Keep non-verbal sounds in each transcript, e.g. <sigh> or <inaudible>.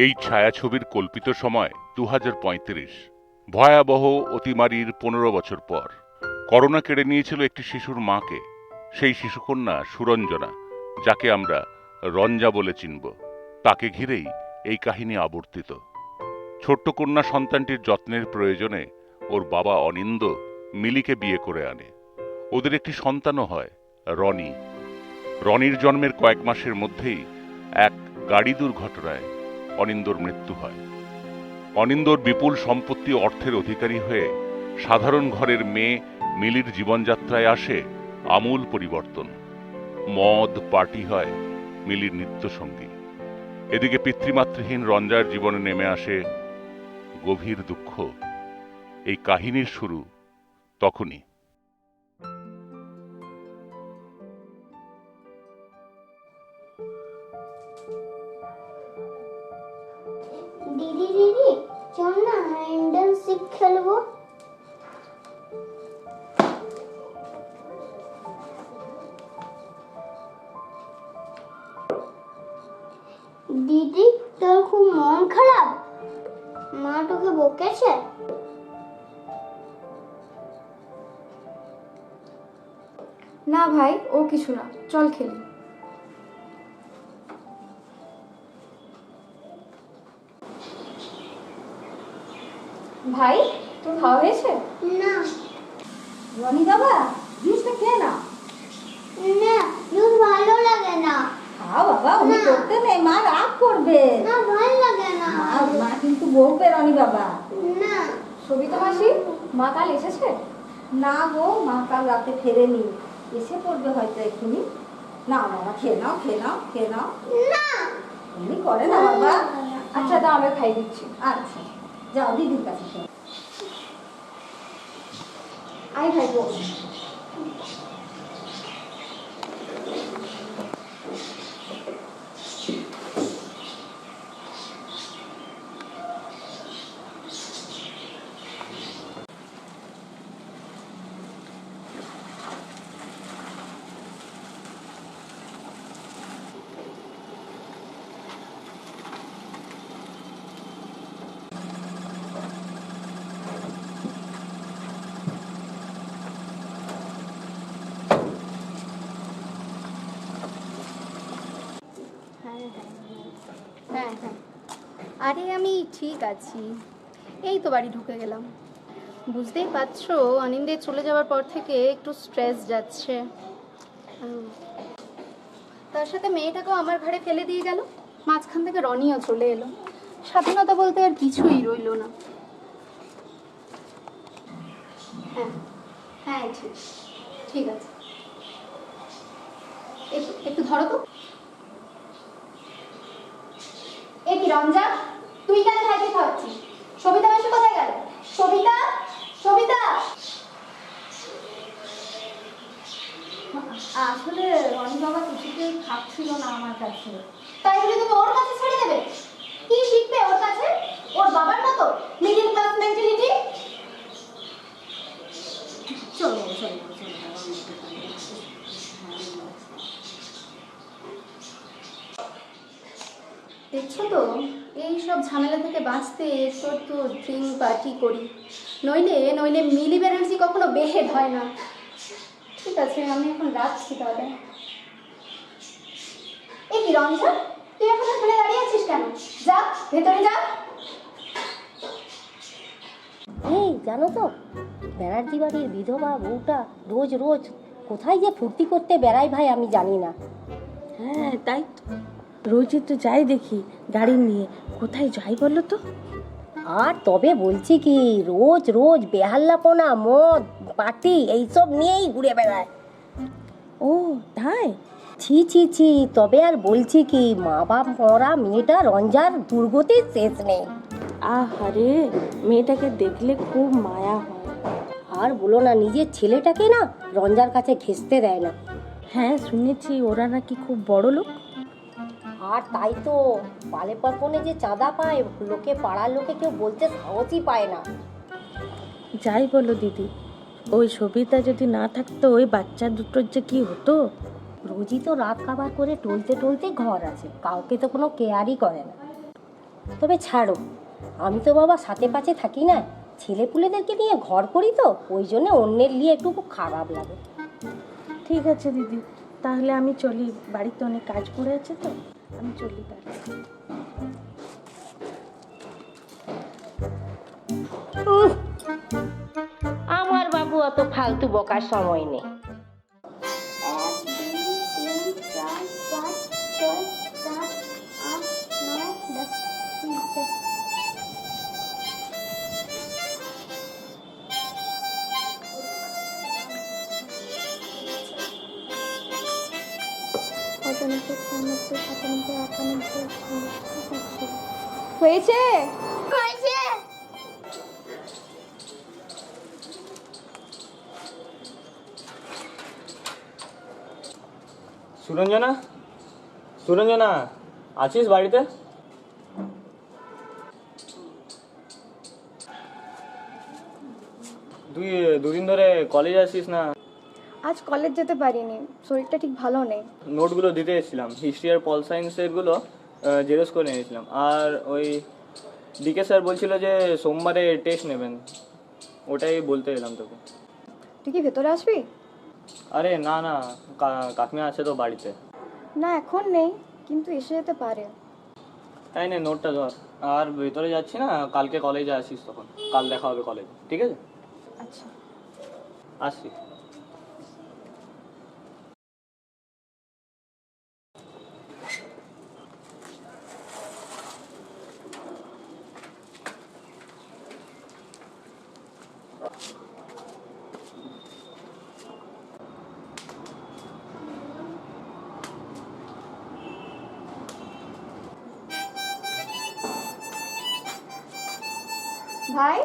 এই ছায়াছবির কল্পিত সময় দু হাজার পঁয়ত্রিশ। ভয়াবহ অতিমারির পনেরো বছর পর। করোনা কেড়ে নিয়েছিল একটি শিশুর মাকে। সেই শিশুকন্যা সুরঞ্জনা, যাকে আমরা রঞ্জা বলে চিনব। তাকে ঘিরেই এই কাহিনী আবর্তিত। ছোট্ট কন্যা সন্তানটির যত্নের প্রয়োজনে ওর বাবা অনিন্দ মিলিকে বিয়ে করে আনে। ওদের একটি সন্তানও হয়, রনি। রনির জন্মের কয়েক মাসের মধ্যেই এক গাড়ি দুর্ঘটনায় অনিন্দর মৃত্যু হয়। অনিন্দর বিপুল সম্পত্তি অর্থের অধিকারী হয়ে সাধারণ ঘরের মেয়ে মিলির জীবনযাত্রায় আসে আমূল পরিবর্তন। মদ, পার্টি হয় মিলির নিত্যসঙ্গী। এদিকে পিতৃমাতৃহীন রঞ্জার জীবনে নেমে আসে গভীর দুঃখ। এই কাহিনীর শুরু তখনই। দিদি দিদি চল না হ্যান্ডেল সিপ খেলব দিদি তোর খুব মন খারাপ মা তোকে বকেছে না ভাই ও কিছু না চল খেলি ভাই তোর খাওয়া হয়েছে? না। রনি বাবা জুসটা খেয়ে না না দুধ ভালো লাগে না। খাও বাবা উনি করতে নেই মা রাগ করবে। না ভালো লাগে না। মা মা কিন্তু বকবে রনি বাবা না। সবিতা মাসি মা কাল এসেছে? না গো মা কাল রাতে ফেরেনি। এসে পড়বে হয়তো এক্ষুনি। না বাবা খেয়ে নাও খেয়ে নাও খেয়ে নাও। না। এমনি করে না বাবা। আচ্ছা দাও আমি খাই দিচ্ছি। আচ্ছা। যাও দিদির কাছে যাও আই ভাই বস হ্যাঁ হ্যাঁ হ্যাঁ হ্যাঁ আরে আমি ঠিক আছি। এই তো বাড়ি ঢুকে গেলাম। বুঝতেই পারছ অনিন্দে চলে যাওয়ার পর থেকে একটু স্ট্রেস যাচ্ছে। তার সাথে মেয়েটাকেও আমার ঘরে ফেলে দিয়ে গেল। মাঝখান থেকে রনিও চলে এলো। স্বাধীনতা বলতে আর কিছুই রইল না। হ্যাঁ হ্যাঁ ঠিক ঠিক আছে। একটু ধরো তো। এ কি রমজা তুই কেন খাইতে খাওয়াচ্ছিস সবিতা মাসি কোথায় গেল? সবিতা? সবিতা? আসলে রনি বাবা কিছুতেই খাচ্ছিল না আমার কাছে। তাই বলে তুমি ওর কাছে ছেড়ে দেবে? কি শিখবে ওর কাছে ওর বাবার মতো মিডিল ক্লাস মেন্টালিটি চলো চলো চলো দেখছ তো এই সব ঝামেলা থেকে বাঁচতে একটু ড্রিঙ্ক পার্টি করি। নইলে নইলে মিলি ব্যানার্জি কখনো বেহেড হয় না। ঠিক আছে আমি এখন রাখছি তাহলে। এ কি রঞ্জন তুই এখন এখানে দাঁড়িয়ে আছিস কেন? যা ভেতরে যা। এই জানো তো ব্যানার্জি বাড়ির বিধবা বউটা রোজ রোজ কোথায় যে ফুর্তি করতে বেড়ায় ভাই আমি জানি না। হ্যাঁ তাই তো। রোজই তো যাই দেখি গাড়ি নিয়ে। কোথায় যাই বলো তো? আর তবে বলছি কি রোজ রোজ বেহাল্লাপনা মদ পার্টি এইসব নিয়েই ঘুরে বেড়ায়। ও তাই? ছি ছি ছি তবে আর বলছি কি মা বাপ মরা মেয়েটা রঞ্জার দুর্গতির শেষ নেই। আহারে মেয়েটাকে দেখলে খুব মায়া হয়। আর বলো না নিজের ছেলেটাকে না রঞ্জার কাছে ঘেঁচতে দেয় না। হ্যাঁ শুনেছি ওরা নাকি খুব বড় লোক আর তাই তো পালে পার্বণে যে চাঁদা পায় লোকে পাড়ার লোকে কেউ বলতে সাহসই পায় না। যাই বলো দিদি ওই সবিতা যদি না থাকতো ওই বাচ্চা দুটোর যে কি হতো? রোজই তো রাত কাবার করে টলতে টলতে ঘর আছে কাউকে তো কোনো কেয়ারই করে না। তবে ছাড়ো আমি তো বাবা সাথে পাচে থাকি না ছেলে পুলেদেরকে নিয়ে ঘর করি তো ওই জন্য অন্যের নিয়ে একটু খুব খারাপ লাগে। ঠিক আছে দিদি তাহলে আমি চলি বাড়িতে অনেক কাজ পড়ে আছে তো? আমি চলি পারছি আমার বাবু অত ফালতু বকার সময় নেই। পঁচানব্বই ছিয়ানব্বই সাতানব্বই আটানব্বই হয়েছে? হয়েছে। সুরঞ্জনা? সুরঞ্জনা আছিস বাড়িতে? তুই দুদিন ধরে কলেজ আসিস না? আজ কলেজ যেতে পারিনি শরীরটা ঠিক ভালো নেই। নোটগুলো দিতে এসেছিলাম হিস্ট্রি আর পল সায়েন্সেরগুলো জেরক্স করে এনেছিলাম। আর ওই ডিকে স্যার বলছিল যে সোমবারে টেস্ট নেবেন ওটাই বলতে এলাম তোকে। তুই কি ভেতরে আসবি? আরে না না কাকিমা আছে তো বাড়িতে। না এখন নেই কিন্তু এসে যেতে পারে। তাই নে নোটটা ধর। আর ভেতরে যাচ্ছি না কালকে কলেজে আসিস তখন। কাল দেখা হবে কলেজে ঠিক আছে? আচ্ছা। আসছি। ভাই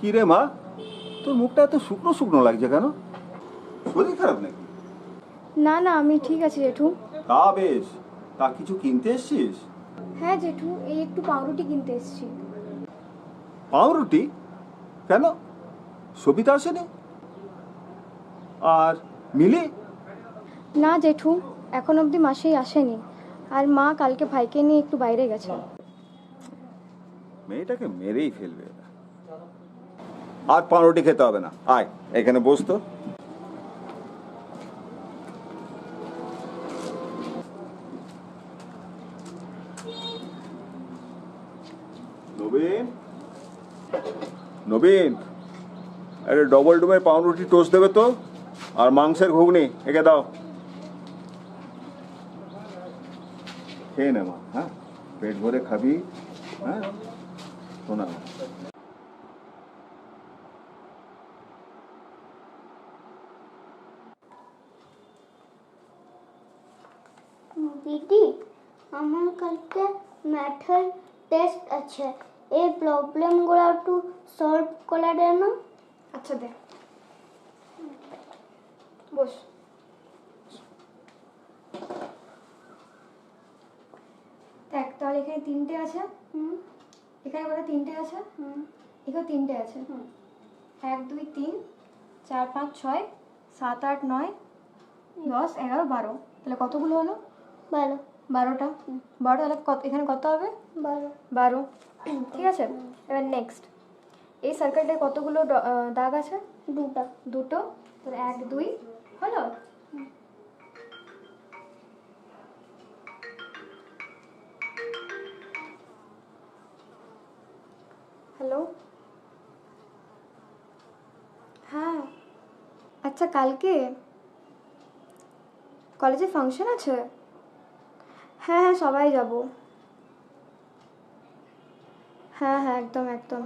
কি রে মা? তোর মুখটা এত শুকনো শুকনো লাগছে কেন? শরীর খারাপ নাকি? না না আমি ঠিক আছি জেঠু। তা বেশ। তা কিছু কিনতে এসছিস? হ্যাঁ জেঠু এই একটু পাউরুটি কিনতে এসেছি। পাউরুটি? কেন? সবিতা আসেনি? আর মিলি? না জেঠু এখন অবধি মাসেই আসেনি। আর মা কালকে ভাইকে নিয়ে একটু বাইরে গেছে। মেয়েটাকে মেরেই ফেলবে। আর পাউরুটি খেতে হবে না। আয়, এখানে বস তো। নবীন? নবীন? আরে ডবল ডুমের পাউরুটি টোস্ট দেবে তো? আর মাংসের ঘুগনি, একে দাও। খেয়ে নে মা হ্যাঁ? পেট ভরে খাবি হ্যাঁ? শোনা দিদি আমার কালকে ম্যাথের টেস্ট আছে এই প্রবলেমগুলো একটু সলভ করে দে না আচ্ছা দে বস দেখ তাহলে এখানে তিনটে আছে হুম এখানে করে তিনটে আছে হুম এখানে তিনটে আছে এক দুই তিন চার পাঁচ ছয় সাত আট নয় দশ এগারো বারো তাহলে কতগুলো হলো ভালো বারোটা। বারো তাহলে কত এখানে কত হবে? ভালো বারো। <coughs> ঠিক আছে? এবার নেক্সট এই সার্কেলটায় কতগুলো দাগ আছে? দুটা। দুটো? তাহলে এক দুই। হলো? হ্যালো? হ্যাঁ। আচ্ছা কালকে কলেজে ফাংশন আছে? হ্যাঁ হ্যাঁ সবাই যাব। হ্যাঁ হ্যাঁ একদম একদম।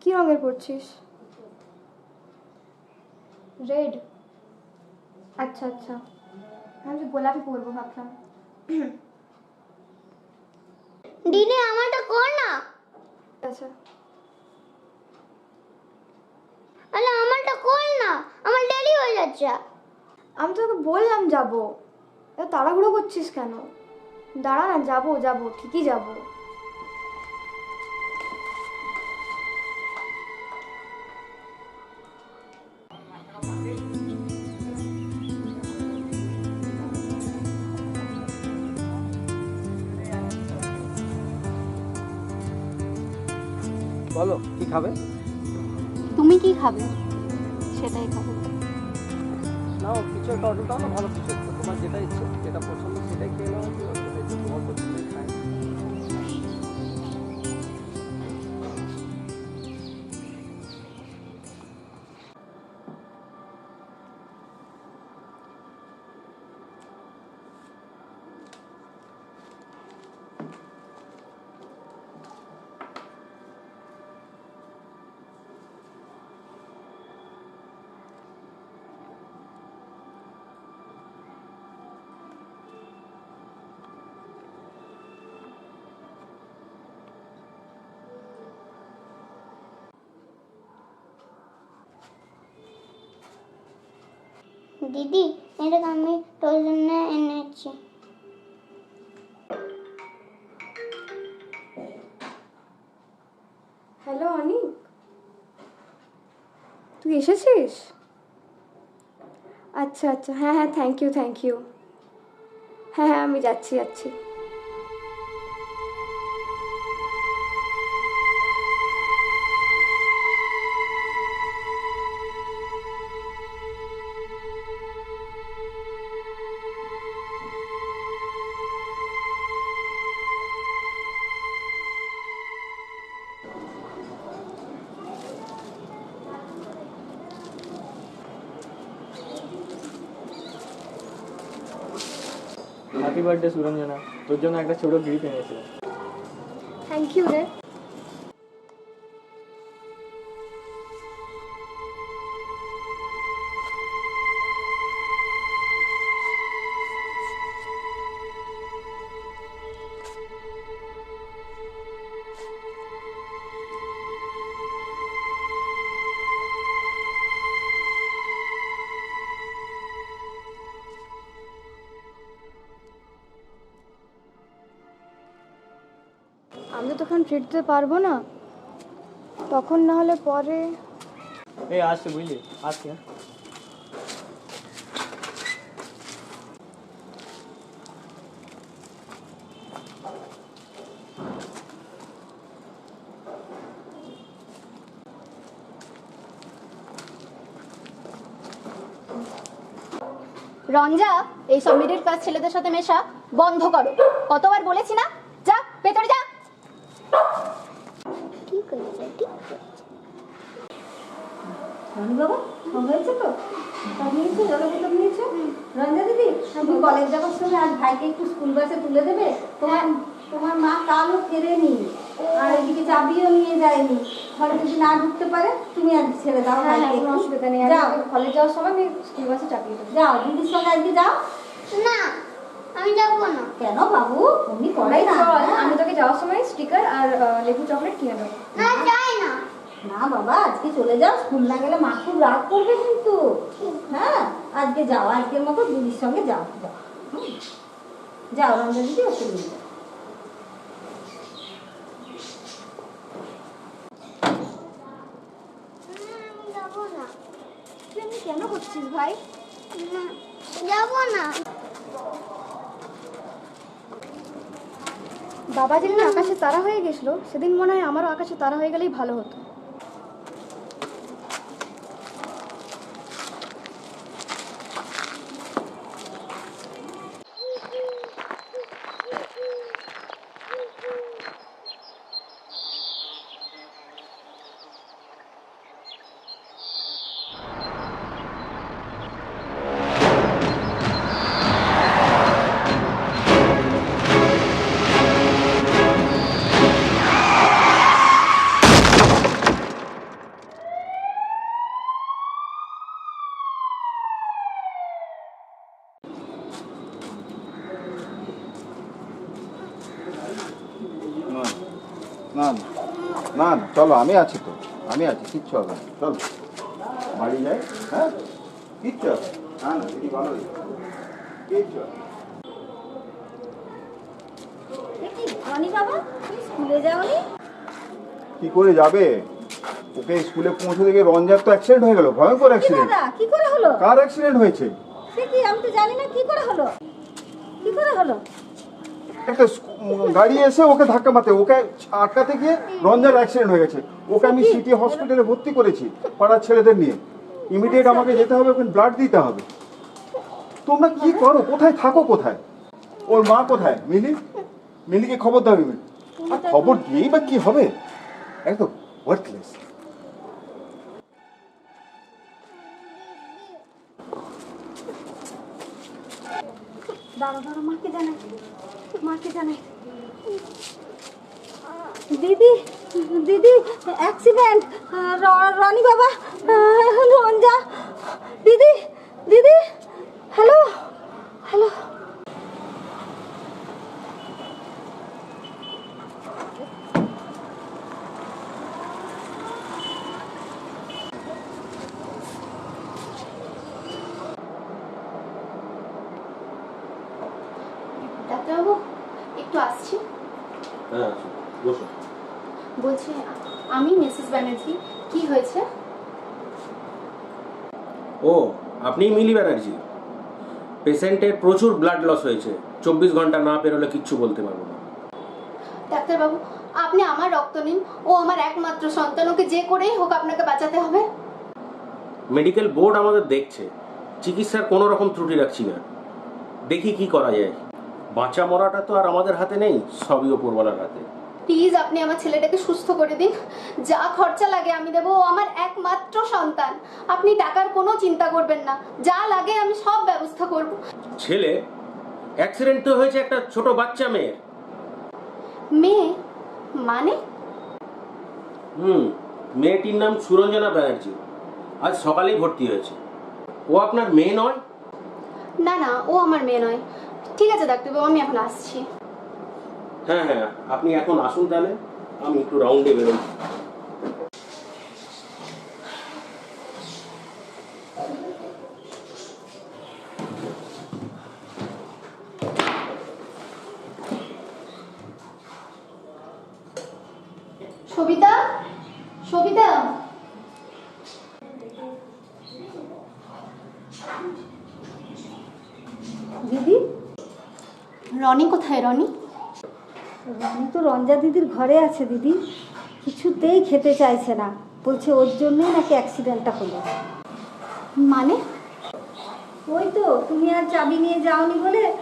কি রঙের পরছিস? রেড। আচ্ছা আচ্ছা। আমি গোলাপি পরবো ভাবলাম। দিদি আমারটা কর না। আচ্ছা। আরে আমারটা কর না। আমার দেরি হয়ে যাচ্ছে। আমি তোকে বললাম যাব। এত তাড়াহুড়ো করছিস কেন? দাঁড়া না যাব যাব ঠিকই যাব। বলো কি খাবে? তুমি কি খাবে? সেটাই খাব। নাও কিছু একটা অর্ডার দাও না ভালো কিছু একটা। তোমার যেটা ইচ্ছে যেটা পছন্দ সেটাই খেয়ে নাও তোমার পছন্দের দিদি, এটা আমি তোর জন্য এনেছি। হ্যালো অনিক। তুই এসেছিস? আচ্ছা আচ্ছা। হ্যাঁ হ্যাঁ থ্যাংক ইউ থ্যাংক ইউ হ্যাঁ হ্যাঁ আমি যাচ্ছি যাচ্ছি। হ্যাপি বার্থডে সুরঞ্জনা তোর জন্য একটা ছোট গিফট এনেছিলাম। থ্যাংক ইউ রে। আমি তো তখন ট্রিট দিতে পারব না তখন না হলে পরে এই আসছে বুঝলি আসছে? রঞ্জা এই সব মিডিল ক্লাস ছেলেদের সাথে মেশা বন্ধ করো। কতবার বলেছি না? যা ভেতরে যা ঠিক আছে ঠিক আছে রনি বাবা হয়েছে তো? সব নিয়েছো? বোতল নিয়েছো? রঞ্জা দিদি তুমি কলেজ যাওয়ার সময় আজ ভাইকে একটু স্কুল বাসে তুলে দেবে? তোমার তোমার মা কালও ফেরেনি আর এদিকে চাবিও নিয়ে যায়নি। ঘরে যদি না ঢুকতে পারে তুমি আজ ছেড়ে দাও হ্যাঁ ভাইকে। কোনো অসুবিধা নেই। যাও। আমি কলেজ যাওয়ার সময় আমি স্কুল বাসে চাপিয়ে দেবো। যাও দিদির সঙ্গে আজকে যাও। না আমি যাব না। কেন বাবু? তুমি করাই না? আমি তোকে যাওয়ার সময় স্টিকার আর লেবু চকলেট কিনে দেবো। না না বাবা, আজকে চলে যাও, স্কুল না গেলে মা খুব রাগ করবে কিন্তু। হ্যাঁ আজকে যাও, আজকের মতো দিদির সঙ্গে যাও যাও? যাও রঞ্জন দিদি নিয়ে যাও। কেন করছিস ভাই না যাব না বাবা যেদিন আকাশে তারা হয়ে গেছিল, সেদিন মনে হয় আমারও আকাশে তারা হয়ে গেলেই ভালো হতো। চলো আমি আছি তো। আমি আছি কিচ্ছু হবে না। চলো। বাড়ি যাই হ্যাঁ? কিচ্ছু হবে না। না দিদি ভালো হবে। দেখি কি করে যাবে? ওকে স্কুলে পৌঁছে থেকে রঞ্জার তো অ্যাক্সিডেন্ট হয়ে গেল ভয়ঙ্কর অ্যাক্সিডেন্ট কি করে হলো? কার অ্যাক্সিডেন্ট হয়েছে? সে কি আমি তো জানি না কি করে হলো? কি করে হলো? একটা গাড়ি এসে ওকে ধাক্কা মারতে ওকে আটকাতে গিয়ে রঞ্জার অ্যাক্সিডেন্ট হয়ে গেছে। ওকে আমি সিটি হসপিটালে ভর্তি করেছি পাড়ার ছেলেদের নিয়ে। ইমিডিয়েট আমাকে যেতে হবে ওখানে ব্লাড দিতে হবে। তোমরা কি করো? কোথায় থাকো কোথায়? ওর মা কোথায়? মিলি? মিলিকে খবর দাও খবর দিয়েই বা কি হবে? একদম ওয়ার্থলেস মাকে মাকে দিদি দিদি অ্যাক্সিডেন্ট রনি বাবা রঞ্জা দিদি দিদি হ্যালো হ্যালো ডাক্তারবাবু একটু আসছি হ্যাঁ বসো বলছি আমি মিসেস ব্যানার্জি কি হয়েছে? ও আপনি মিলি ব্যানার্জি। পেশেন্টের প্রচুর ব্লাড লস হয়েছে। চব্বিশ ঘণ্টা না পেরোলে কিচ্ছু বলতে পারব না। ডাক্তারবাবু আপনি আমার রক্ত নিন। ও আমার একমাত্র সন্তান। ওকে যে করেই হোক আপনাকে বাঁচাতে হবে। মেডিকেল বোর্ড আমাদের দেখছে। চিকিৎসার কোনো রকম ত্রুটি রাখছি না। দেখি কি করা যায়। বাঁচা মরাটা তো আর আমাদের হাতে নেই সবই ওপরওয়ালার হাতে। প্লিজ আপনি আমার ছেলেটাকে সুস্থ করে দিন। যা খরচা লাগে আমি দেবো ও আমার একমাত্র সন্তান। আপনি টাকার কোনো চিন্তা করবেন না। যা লাগে আমি সব ব্যবস্থা করব। ছেলে অ্যাক্সিডেন্ট তো হয়েছে একটা ছোট বাচ্চা মেয়ের। মেয়ে? মানে? হুম মেয়েটির নাম সুরঞ্জনা ব্যানার্জি। আজ সকালেই ভর্তি হয়েছে। ও আপনার মেয়ে নয়? না না ও আমার মেয়ে নয়। ঠিক আছে ডাক্তারবাবু আমি এখন আসছি। হ্যাঁ হ্যাঁ আপনি এখন আসুন তাহলে, আমি একটু রাউন্ডে বেরোই। সবিতা? সবিতা? দিদি? রনি কোথায়, রনি? রনি তো রঞ্জা দিদির ঘরে আছে দিদি। কিছুতেই খেতে চাইছে না। বলছে ওর জন্যই নাকি অ্যাক্সিডেন্টটা হলো? মানে? ওই তো তুমি আর চাবি নিয়ে যাওনি বলে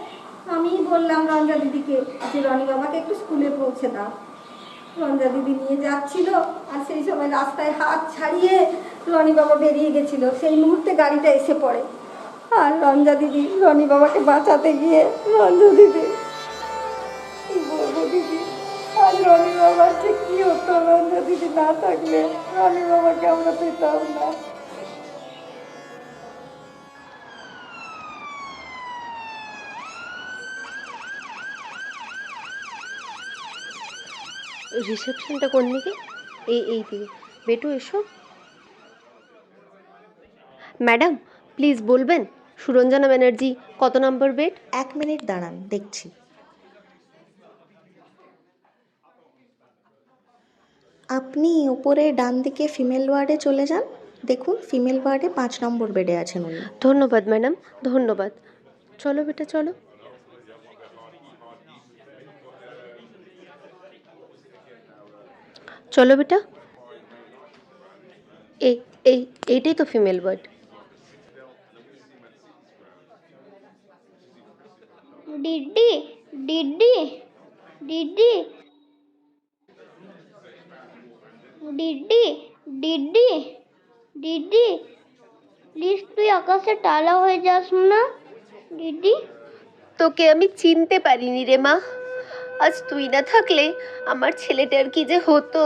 আমি বললাম রঞ্জা দিদিকে যে রনি বাবাকে একটু স্কুলে পৌঁছে দাও। রঞ্জা দিদি নিয়ে যাচ্ছিল আর সেই সময় রাস্তায় হাত ছাড়িয়ে রনি বাবা বেরিয়ে গেছিল। সেই মুহূর্তে গাড়িটা এসে পড়ে। আর রঞ্জা দিদি রনি বাবাকে বাঁচাতে গিয়ে রঞ্জা দিদি দিদি আজ রনি বাবার যে কি হতো রঞ্জা দিদি না থাকলে? রনি বাবাকে আমরা পেতাম না। রিসেপশনটা কোন দিকে? এই এই দিকে। বেটু এসো। ম্যাডাম প্লিজ বলবেন সুরঞ্জনা ব্যানার্জি কত নম্বর বেড? এক মিনিট দাঁড়ান দেখছি। আপনি উপরে ডান দিকে ফিমেল ওয়ার্ডে চলে যান। দেখুন ফিমেল ওয়ার্ডে পাঁচ নম্বর বেডে আছেন উনি। ধন্যবাদ ম্যাডাম ধন্যবাদ। চলো বেটা চলো। চলো বেটা। এই এই এইটাই তো ফিমেল ওয়ার্ড ডিডি ডিডি ডিডি ডিডি ডিডি ডিডি প্লিজ তুই আকাশে টালা হয়ে যাস না ডিডি তোকে আমি চিনতে পারিনি রে মা। আজ তুই না থাকলে আমার ছেলেটার কি যে হতো।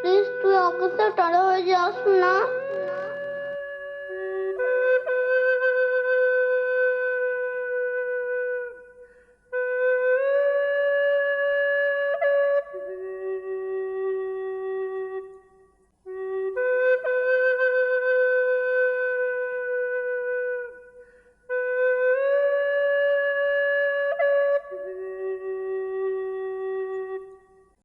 প্লিজ তুই আকাশে টালা হয়ে যাস না